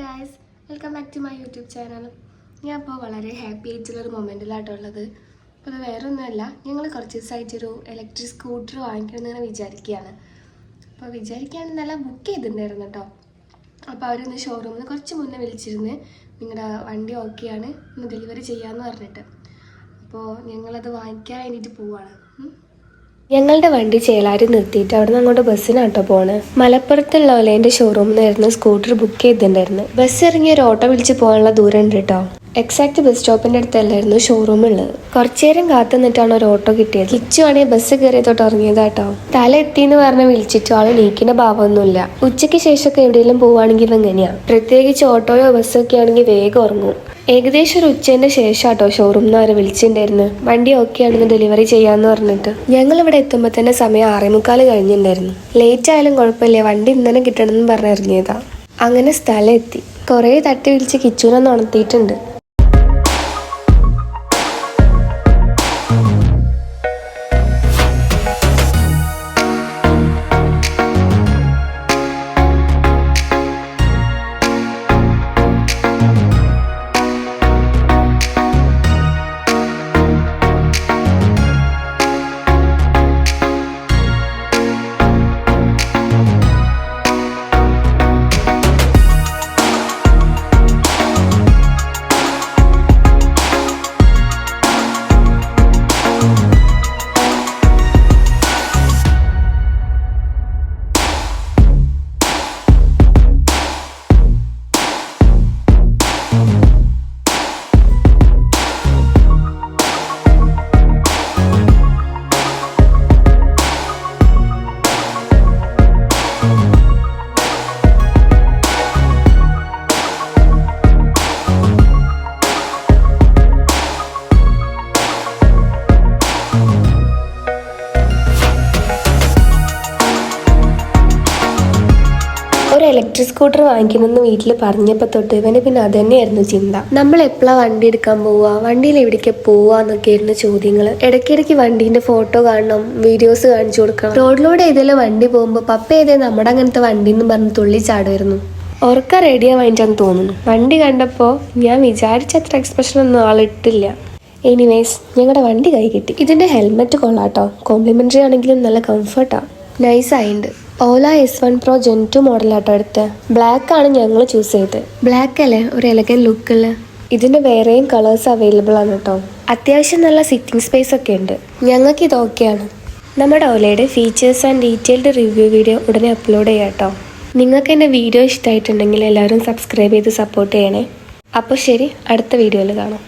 Guys welcome back to my YouTube channel ഞാൻ ഇപ്പോൾ വളരെ ഹാപ്പി ആയിട്ടുള്ളൊരു മൊമെന്റിലായിട്ടുള്ളത് അപ്പോൾ അത് വേറെ ഒന്നുമല്ല ഞങ്ങൾ കുറച്ച് ദിവസമായിട്ടൊരു ഇലക്ട്രിക് സ്കൂട്ടർ വാങ്ങിക്കണം എന്നിങ്ങനെ വിചാരിക്കുകയാണ് അപ്പോൾ വിചാരിക്കുകയാണെന്നല്ല ബുക്ക് ചെയ്തിട്ടുണ്ടായിരുന്നു കേട്ടോ അപ്പോൾ അവരൊന്ന് ഷോറൂമിൽ കുറച്ച് മുന്നേ വിളിച്ചിരുന്ന് നിങ്ങളുടെ വണ്ടി ഓക്കെയാണ് ഒന്ന് ഡെലിവറി ചെയ്യാമെന്ന് പറഞ്ഞിട്ട്. അപ്പോൾ ഞങ്ങളത് വാങ്ങിക്കാൻ വേണ്ടിയിട്ട് ഉം. ഞങ്ങളുടെ വണ്ടി ചേലാരി നിർത്തിയിട്ട് അവിടെ നിന്ന് അങ്ങോട്ട് ബസ്സിനാട്ടോ പോണ്. മലപ്പുറത്തുള്ള ഒലേന്റെ ഷോറൂമിൽ നിന്നായിരുന്നു സ്കൂട്ടർ ബുക്ക് ചെയ്തിട്ടുണ്ടായിരുന്നു. ബസ് ഇറങ്ങി ഒരു ഓട്ടോ വിളിച്ച് പോകാനുള്ള ദൂരം ഉണ്ട് കേട്ടോ എക്സാക്ട് ബസ് സ്റ്റോപ്പിന്റെ അടുത്തല്ലായിരുന്നു ഷോറൂം ഉള്ളത്. കുറച്ചു നേരം കാത്തു നിന്നിട്ടാണ് ഒരു ഓട്ടോ കിട്ടിയത്. കിച്ചു ആണെങ്കിൽ ബസ് കയറിയതോട്ട് ഇറങ്ങിയതാട്ടോ തല എത്തിന്ന് പറഞ്ഞ് വിളിച്ചിട്ടോ ആൾ നീക്കിന്റെ ഭാവമൊന്നുമില്ല. ഉച്ചയ്ക്ക് ശേഷമൊക്കെ എവിടെയെങ്കിലും പോവാണെങ്കിൽ ഇതെങ്ങനെയാ പ്രത്യേകിച്ച് ഓട്ടോയോ ബസ്സൊക്കെ ആണെങ്കിൽ വേഗം ഉറങ്ങും. ഏകദേശം ഒരു ഉച്ചേന്റെ ശേഷം കേട്ടോ ഷോറൂമിൽ നിന്ന് അവരെ വിളിച്ചിട്ടുണ്ടായിരുന്നു വണ്ടി ഓക്കെ ആണെന്ന് ഡെലിവറി ചെയ്യാന്ന് പറഞ്ഞിട്ട്. ഞങ്ങൾ ഇവിടെ എത്തുമ്പോൾ തന്നെ സമയം ആറേമുക്കാൽ കഴിഞ്ഞിട്ടുണ്ടായിരുന്നു ലേറ്റ് ആയാലും കുഴപ്പമില്ല വണ്ടി ഇന്നലെ കിട്ടണമെന്ന് പറഞ്ഞ് ഇറങ്ങിയതാ. അങ്ങനെ സ്ഥലം എത്തി. കുറേ തട്ടി വിളിച്ച് കിച്ചൂനൊന്ന് ഉണർത്തിയിട്ടുണ്ട്. ഇലക്ട്രിക് സ്കൂട്ടർ വാങ്ങിക്കണമെന്ന് വീട്ടിൽ പറഞ്ഞപ്പോൾ തൊട്ട് ഇവന് പിന്നെ അത് തന്നെയായിരുന്നു ചിന്ത. നമ്മൾ എപ്പോഴാ വണ്ടി എടുക്കാൻ പോവുക വണ്ടിയിൽ എവിടേക്ക് പോവുക എന്നൊക്കെയായിരുന്നു ചോദ്യങ്ങൾ ഇടയ്ക്കിടയ്ക്ക് വണ്ടീന്റെ ഫോട്ടോ കാണണം വീഡിയോസ് കാണിച്ചു കൊടുക്കണം. റോഡിലൂടെ ഏതെങ്കിലും വണ്ടി പോകുമ്പോൾ പപ്പ ഏതേ നമ്മുടെ അങ്ങനത്തെ വണ്ടി എന്ന് പറഞ്ഞ് തുള്ളി ചാടുമായിരുന്നു ഉറക്ക റെഡിയാ വാങ്ങിച്ചാന്ന് തോന്നുന്നു. വണ്ടി കണ്ടപ്പോൾ ഞാൻ വിചാരിച്ച അത്ര എക്സ്പ്രഷൻ ഒന്നും ആളിട്ടില്ല എനിവേസ് ഞങ്ങളുടെ വണ്ടി കൈ കിട്ടി. ഇതിന്റെ ഹെൽമെറ്റ് കൊള്ളാട്ടോ. കോംപ്ലിമെന്ററി ആണെങ്കിലും നല്ല കംഫർട്ടാ nice ആയിണ്ട്. Ola S one pro gen two മോഡലാട്ടോ എടുത്ത്. ബ്ലാക്ക് ആണ് ഞങ്ങൾ ചൂസ് ചെയ്തത് ബ്ലാക്ക് അല്ലേ? ഒരു എലഗൻ ലുക്കുള്ള ഇതിന്റെ വേറെയും കളേഴ്സ് അവൈലബിൾ ആണ് കേട്ടോ അത്യാവശ്യം നല്ല സിറ്റിംഗ് സ്പേസ് ഒക്കെ ഉണ്ട്. ഞങ്ങൾക്ക് ഇത് ഓക്കെയാണ് നമ്മുടെ ഓലയുടെ features and detailed review video ഉടനെ അപ്ലോഡ് ചെയ്യാം കേട്ടോ നിങ്ങൾക്ക് എന്റെ വീഡിയോ ഇഷ്ടമായിട്ടുണ്ടെങ്കിൽ എല്ലാവരും സബ്സ്ക്രൈബ് ചെയ്ത് സപ്പോർട്ട് ചെയ്യണേ. അപ്പോൾ ശരി അടുത്ത വീഡിയോയിൽ കാണാം.